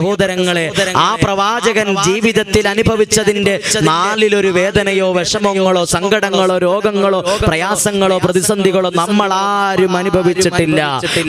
സഹോദരങ്ങളെ ആ പ്രവാചകൻ ജീവിതത്തിൽ അനുഭവിച്ചതിന്റെ നാലിലൊരു വേദനയോ വിഷമങ്ങളോ സങ്കടങ്ങളോ രോഗങ്ങളോ പ്രയാസങ്ങളോ പ്രതിസന്ധികളോ നമ്മൾ ആരും അനുഭവിച്ചിട്ടില്ല.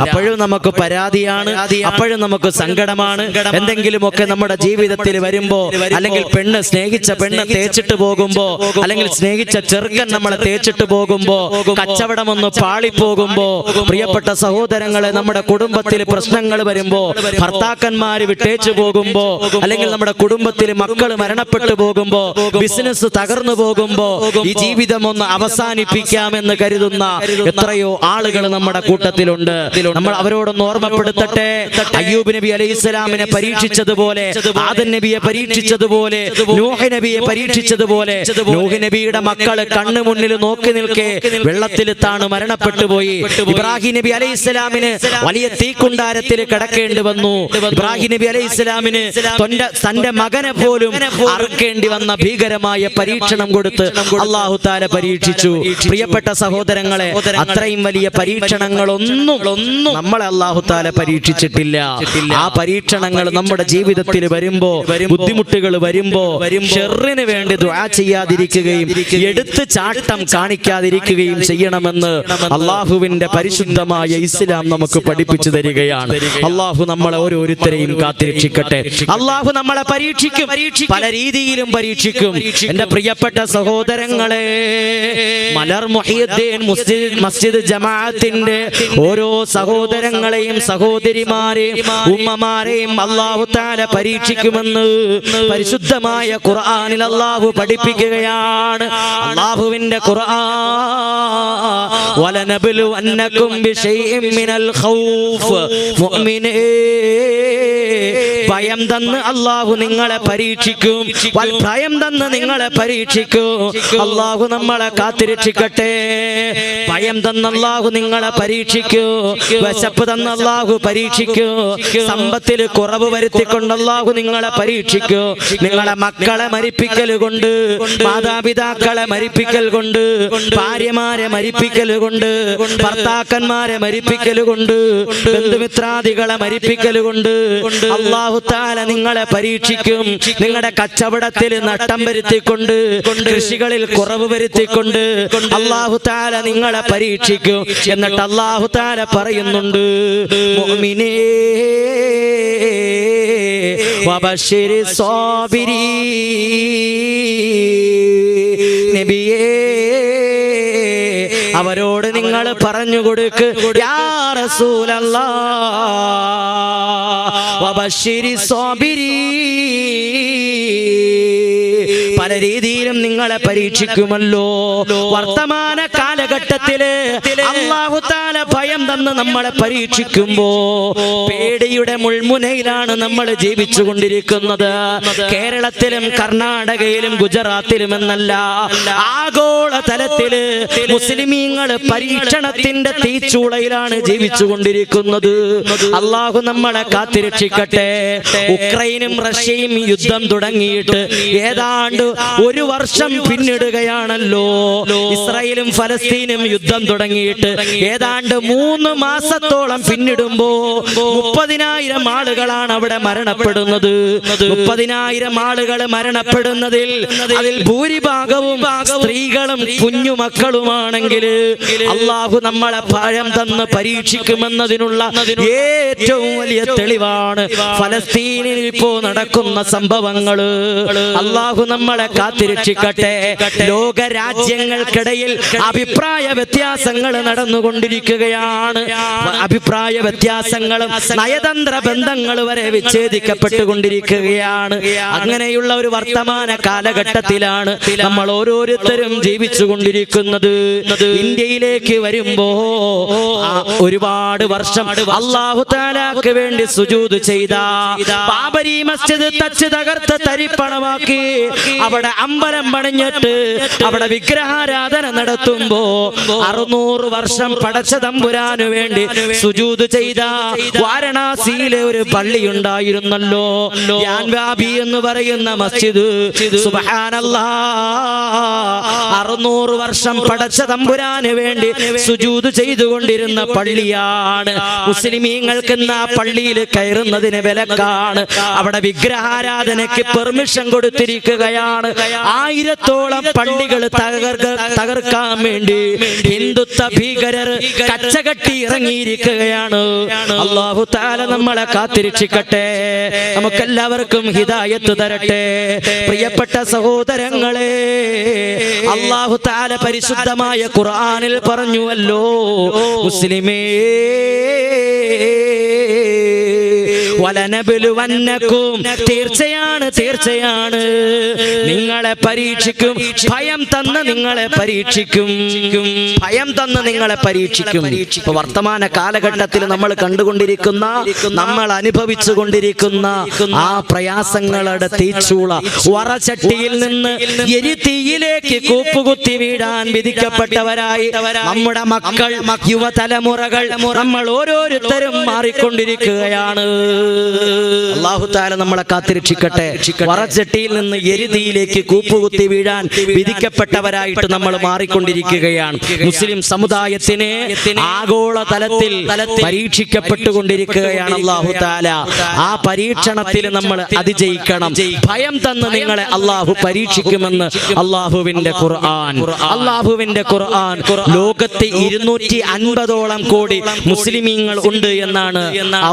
അപ്പോഴും നമുക്ക് പരാതിയാണ് അപ്പോഴും നമുക്ക് സങ്കടമാണ്. എന്തെങ്കിലുമൊക്കെ നമ്മുടെ ജീവിതത്തിൽ വരുമ്പോ അല്ലെങ്കിൽ പെണ്ണ് സ്നേഹിച്ച പെണ്ണ് തേച്ചിട്ട് പോകുമ്പോ അല്ലെങ്കിൽ സ്നേഹിച്ച ചെറുക്കൻ നമ്മളെ തേച്ചിട്ട് പോകുമ്പോ കച്ചവടം ഒന്ന് പാളിപ്പോകുമ്പോ പ്രിയപ്പെട്ട സഹോദരങ്ങളെ നമ്മുടെ കുടുംബത്തിൽ പ്രശ്നങ്ങൾ വരുമ്പോ ഭർത്താക്കന്മാര് വിട്ടേച്ചു പോകുമ്പോ അല്ലെങ്കിൽ നമ്മുടെ കുടുംബത്തിൽ മക്കൾ മരണപ്പെട്ടു പോകുമ്പോ ബിസിനസ് തകർന്നു പോകുമ്പോ ഈ ജീവിതം ഒന്ന് അവസാനിപ്പിക്കാമെന്ന് കരുതുന്ന എത്രയോ ആളുകൾ നമ്മുടെ കൂട്ടത്തിലുണ്ട്. നമ്മൾ അവരോടൊന്ന് ഓർമ്മപ്പെടുത്തട്ടെ. അയ്യൂബ് നബി അലൈഹി ഇസ്ലാമിനെ പരീക്ഷിച്ചതുപോലെ ആദൻ നബിയെ പരീക്ഷിച്ചതുപോലെ നൂഹ് നബിയെ പരീക്ഷിച്ചതുപോലെ നൂഹ് നബിയുടെ മക്കൾ കണ്ണു മുന്നിൽ നോക്കി നിൽക്കെ വെള്ളത്തിൽ താണ് മരണപ്പെട്ടു പോയി. ഇബ്രാഹിം നബി അലൈഹി വലിയ തീക്കുണ്ടാരത്തിൽ കിടക്കേണ്ടി വന്നു. ഇബ്രാഹിം നബി അലൈഹി ഇസ്ലാമിന് തൊണ്ട തന്റെ മകനെ പോലും അറുക്കേണ്ടി വന്ന ഭീകരമായ പരീക്ഷണം കൊടുത്ത് അള്ളാഹു താല പരീക്ഷിച്ചു. പ്രിയപ്പെട്ട സഹോദരങ്ങളെ അത്രയും വലിയ പരീക്ഷണങ്ങളൊന്നും ഒന്നും നമ്മളെ അള്ളാഹു താല പരീക്ഷിച്ചിട്ടില്ല. ആ പരീക്ഷണങ്ങൾ നമ്മുടെ ജീവിതത്തിൽ വരുമ്പോ ബുദ്ധിമുട്ടുകൾ വരുമ്പോ ഷെറിന് വേണ്ടി ദുആ ചെയ്യാതിരിക്കുകയും എടുത്ത് ചാട്ടം കാണിക്കാതിരിക്കുകയും ചെയ്യണമെന്ന് അള്ളാഹുവിന്റെ പരിശുദ്ധമായ ഇസ്ലാം നമുക്ക് പഠിപ്പിച്ചു തരികയാണ്. അള്ളാഹു നമ്മളെ ഓരോരുത്തരെയും കാത്തിരക്ഷിക്കട്ടെ അള്ളാഹു നമ്മളെ പരീക്ഷിക്കും. പല രീതിയിലും പരീക്ഷിക്കും. എന്റെ പ്രിയപ്പെട്ട സഹോദരങ്ങളെ മലർ മൊഹിയുദ്ദീൻ മസ്ജിദ് ജമാഅത്തിന്റെ ഓരോ സഹോദരങ്ങളെയും സഹോദരിമാരെയും ഉമ്മമാരെയും അള്ളാഹു താല പരീക്ഷിക്കുമെന്ന് പരിശുദ്ധമായ ഖുർആനിൽ അള്ളാഹു പഠിപ്പിക്കുകയാണ്. അള്ളാഹുവിന്റെ ഖുർആൻ മിനൽ ഖൗഫ്. മുഅ്മിനേ eh, ഭയം തന്ന് അള്ളാഹു നിങ്ങളെ പരീക്ഷിക്കും. ഭയം തന്ന് നിങ്ങളെ പരീക്ഷിക്കൂ. അള്ളാഹു നമ്മളെ കാത്തിരക്ഷിക്കട്ടെ. ഭയം തന്ന അള്ളാഹു നിങ്ങളെ പരീക്ഷിക്കൂ. വിശപ്പ് തന്ന അള്ളാഹു പരീക്ഷിക്കൂ. സമ്പത്തിൽ കുറവ് വരുത്തിക്കൊണ്ട് അള്ളാഹു നിങ്ങളെ പരീക്ഷിക്കൂ. നിങ്ങളെ മക്കളെ മരിപ്പിക്കൽ കൊണ്ട് മാതാപിതാക്കളെ മരിപ്പിക്കൽ കൊണ്ട് ഭാര്യമാരെ മരിപ്പിക്കൽ കൊണ്ട് ഭർത്താക്കന്മാരെ മരിപ്പിക്കൽ കൊണ്ട് ബന്ധുമിത്രാദികളെ മരിപ്പിക്കൽ കൊണ്ട് അള്ളാഹു താല നിങ്ങളെ പരീക്ഷിക്കും. നിങ്ങളുടെ കച്ചവടത്തിൽ നട്ടം വരുത്തിക്കൊണ്ട് കൃഷികളിൽ കുറവ് വരുത്തിക്കൊണ്ട് അള്ളാഹു താല നിങ്ങളെ പരീക്ഷിക്കും. എന്നിട്ട് അള്ളാഹു താല പറയുന്നുണ്ട് വബശ്ശിരി സ്വാബിരീ അവരോട് നിങ്ങൾ പറഞ്ഞു കൊടുക്ക് യാ റസൂലല്ലാ വബശ്ശിരി സ്വാബിരീ പല രീതിയിലും നിങ്ങളെ പരീക്ഷിക്കുമല്ലോ. വർത്തമാന കാലഘട്ടത്തിൽ അള്ളാഹുത്താല ഭയം തന്ന് നമ്മളെ പരീക്ഷിക്കുമ്പോ പേടിയുടെ മുൾമുനയിലാണ് നമ്മൾ ജീവിച്ചു കൊണ്ടിരിക്കുന്നത് കേരളത്തിലും കർണാടകയിലും ഗുജറാത്തിലും എന്നല്ല ആഗോള തലത്തിൽ മുസ്ലിമീങ്ങൾ പരീക്ഷണത്തിന്റെ തീച്ചൂളയിലാണ് ജീവിച്ചു കൊണ്ടിരിക്കുന്നത് അള്ളാഹു നമ്മളെ കാത്തിരക്ഷിക്കട്ടെ. ഉക്രൈനും റഷ്യയും യുദ്ധം തുടങ്ങിയിട്ട് ഏതാണ്ട് ഒരു വർഷം പിന്നിടുകയാണല്ലോ. ഇസ്രായേലും ഫലസ്തീനും യുദ്ധം തുടങ്ങിയിട്ട് ഏതാണ്ട് മൂന്ന് മാസത്തോളം പിന്നിടുമ്പോ മുപ്പതിനായിരം ആളുകളാണ് അവിടെ മരണപ്പെടുന്നത്. മുപ്പതിനായിരം ആളുകൾ മരണപ്പെടുന്നതിൽ അതിൽ ഭൂരിഭാഗവും സ്ത്രീകളും കുഞ്ഞുമക്കളുമാണെങ്കിൽ അള്ളാഹു നമ്മളെ ഭയം തന്ന് പരീക്ഷിക്കുമെന്നതിനുള്ള ഏറ്റവും വലിയ തെളിവാണ് ഫലസ്തീനിൽ ഇപ്പോ നടക്കുന്ന സംഭവങ്ങൾ. അള്ളാഹു നമ്മളെ കാത്തിരക്ഷിക്കട്ടെ. ലോക രാജ്യങ്ങൾക്കിടയിൽ അഭിപ്രായ വ്യത്യാസങ്ങൾ നടന്നുകൊണ്ടിരിക്കുകയാണ്. അഭിപ്രായ വ്യത്യാസങ്ങളും നയതന്ത്ര ബന്ധങ്ങൾ വരെ വിച്ഛേദിക്കപ്പെട്ടുകൊണ്ടിരിക്കുകയാണ്. അങ്ങനെയുള്ള ഒരു വർത്തമാന കാലഘട്ടത്തിലാണ് നമ്മൾ ഓരോരുത്തരും ജീവിച്ചു കൊണ്ടിരിക്കുന്നത് ഇന്ത്യയിലേക്ക് വരുമ്പോ ഒരുപാട് വർഷം അള്ളാഹു താലാക്ക് വേണ്ടി സുജൂത് ചെയ്ത ബാബരി മസ്ജിദ് തച്ച് തകർത്ത് തരിപ്പണമാക്കി അവിടെ അമ്പലം പണിഞ്ഞിട്ട് അവിടെ വിഗ്രഹാരാധന നടത്തുമ്പോ അറുന്നൂറ് വർഷം പടച്ച തമ്പുരാനു വേണ്ടി സുജൂത് ചെയ്ത വാരണാസിയിലെ ഒരു പള്ളി ഉണ്ടായിരുന്നല്ലോ. യാൻവാബി എന്ന് പറയുന്ന മസ്ജിദ്. സുബ്ഹാനല്ലാ. അറുന്നൂറ് വർഷം പടച്ച തമ്പുരാന് വേണ്ടി സുജൂത് ചെയ്തുകൊണ്ടിരുന്ന പള്ളിയാണ്. മുസ്ലിമീങ്ങൾക്ക് ആ പള്ളിയിൽ കയറുന്നതിന് വിലക്കാണ്. അവിടെ വിഗ്രഹാരാധനയ്ക്ക് പെർമിഷൻ കൊടുത്തിരിക്കുകയാണ്. ആയിരത്തോളം പള്ളികൾ തകർക്ക തകർക്കാൻ വേണ്ടി ഹിന്ദുത്വ ഭീകരർ കച്ചകെട്ടി ഇറങ്ങിയിരിക്കുകയാണ്. അള്ളാഹു താല നമ്മളെ കാത്തിരക്ഷിക്കട്ടെ നമുക്കെല്ലാവർക്കും ഹിതായത്ത് തരട്ടെ. പ്രിയപ്പെട്ട സഹോദരങ്ങളെ അള്ളാഹു താല പരിശുദ്ധമായ ഖുർആാനിൽ പറഞ്ഞുവല്ലോ. മുസ്ലിമേ. വലനബുലുവന്നക്കും. തീർച്ചയാണ് തീർച്ചയാണ്. നിങ്ങളെ പരീക്ഷിക്കും. ഭയം തന്ന് നിങ്ങളെ പരീക്ഷിക്കും. ഭയം തന്ന് നിങ്ങളെ പരീക്ഷിക്കും. ഇപ്പൊ വർത്തമാന കാലഘട്ടത്തിൽ നമ്മൾ കണ്ടുകൊണ്ടിരിക്കുന്ന നമ്മൾ അനുഭവിച്ചു കൊണ്ടിരിക്കുന്ന ആ പ്രയാസങ്ങളുടെ തീച്ചൂള. വറചട്ടിയിൽ നിന്ന് എരിതീയിലേക്ക് കൂപ്പുകുത്തി വീടാൻ വിധിക്കപ്പെട്ടവരായി നമ്മുടെ മക്കൾ യുവതലമുറകൾ നമ്മൾ ഓരോരുത്തരും മാറിക്കൊണ്ടിരിക്കുകയാണ്. അള്ളാഹു താല നമ്മളെ കാത്തിരക്ഷിക്കട്ടെ. വറച്ചട്ടിയിൽ നിന്ന് എരുതിയിലേക്ക് കൂപ്പുകുത്തി വീഴാൻ വിധിക്കപ്പെട്ടവരായിട്ട് നമ്മൾ മാറിക്കൊണ്ടിരിക്കുകയാണ്. മുസ്ലിം സമുദായത്തിന് ആഗോള തലത്തിൽ പരീക്ഷിക്കപ്പെട്ടുകൊണ്ടിരിക്കുകയാണ് അള്ളാഹു താല. ആ പരീക്ഷണത്തിൽ നമ്മൾ അതിജയിക്കണം. ഭയം തന്ന് നിങ്ങളെ അള്ളാഹു പരീക്ഷിക്കുമെന്ന് അള്ളാഹുവിന്റെ ഖുർആൻ. അള്ളാഹുവിന്റെ ഖുർആൻ. ലോകത്തെ ഇരുന്നൂറ്റി അൻപതോളം കോടി മുസ്ലിമീങ്ങൾ ഉണ്ട് എന്നാണ്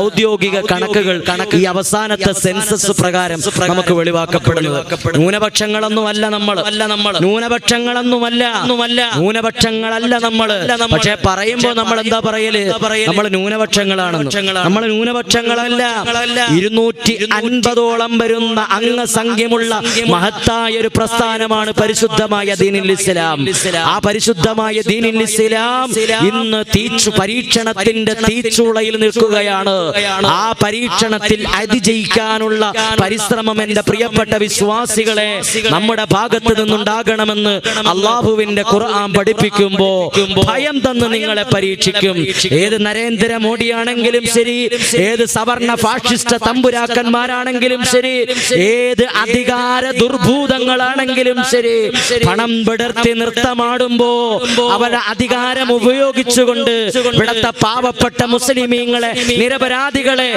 ഔദ്യോഗിക കണക്കുകൾ ഈ അവസാനത്തെ സെൻസസ് പ്രകാരം നമുക്ക് വെളിവാക്കപ്പെടുന്നത്. ന്യൂനപക്ഷങ്ങളൊന്നുമല്ല നമ്മൾ അല്ല നമ്മൾ ന്യൂനപക്ഷങ്ങളൊന്നുമല്ല. ഒന്നുമല്ല ന്യൂനപക്ഷങ്ങളല്ല നമ്മൾ പക്ഷെ പറയുമ്പോ നമ്മൾ എന്താ പറയൽ? നമ്മൾ ന്യൂനപക്ഷങ്ങളാണ്. നമ്മൾ ന്യൂനപക്ഷങ്ങളല്ല. ഇരുന്നൂറ്റി അൻപതോളം വരുന്ന അംഗസംഖ്യമുള്ള മഹത്തായ ഒരു പ്രസ്ഥാനമാണ് പരിശുദ്ധമായ ദീനിൽ ഇസ്ലാം. ആ പരിശുദ്ധമായ ദീനിൽ ഇസ്ലാം ഇന്ന് തീച്ചു പരീക്ഷണത്തിന്റെ തീച്ചുളയിൽ നിൽക്കുകയാണ്. ആ പരീക്ഷണത്തിൽ അതിജയിക്കാനുള്ള പരിശ്രമം എന്റെ പ്രിയപ്പെട്ട വിശ്വാസികളെ നമ്മുടെ ഭാഗത്ത് നിന്നുണ്ടാകണമെന്ന് അള്ളാഹുവിന്റെ ഖുർആൻ പഠിപ്പിക്കുമ്പോ ഭയം തന്ന് നിങ്ങളെ പരീക്ഷിക്കും. ഏത് നരേന്ദ്രമോദിയാണെങ്കിലും ശരി ഏത് സവർണ ഫാഷിസ്റ്റ് തമ്പുരാക്കന്മാരാണെങ്കിലും ശരി ഏത് അധികാര ദുർഭൂതങ്ങളാണെങ്കിലും ശരി പണം വിടർത്തി നൃത്തമാടുമ്പോ അവരുടെ അധികാരം ഉപയോഗിച്ചുകൊണ്ട് ഇവിടത്തെ പാവപ്പെട്ട മുസ്ലിമീങ്ങളെ നിരപരാധികളെ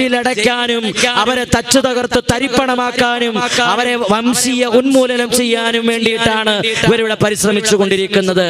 ജയിലിലടയ്ക്കാനും അവരെ തച്ചു തകർത്ത് തരിപ്പണമാക്കാനും അവരെ വംശീയ ഉന്മൂലനം ചെയ്യാനും വേണ്ടിയിട്ടാണ് ഇവരിവിടെ പരിശ്രമിച്ചു കൊണ്ടിരിക്കുന്നത്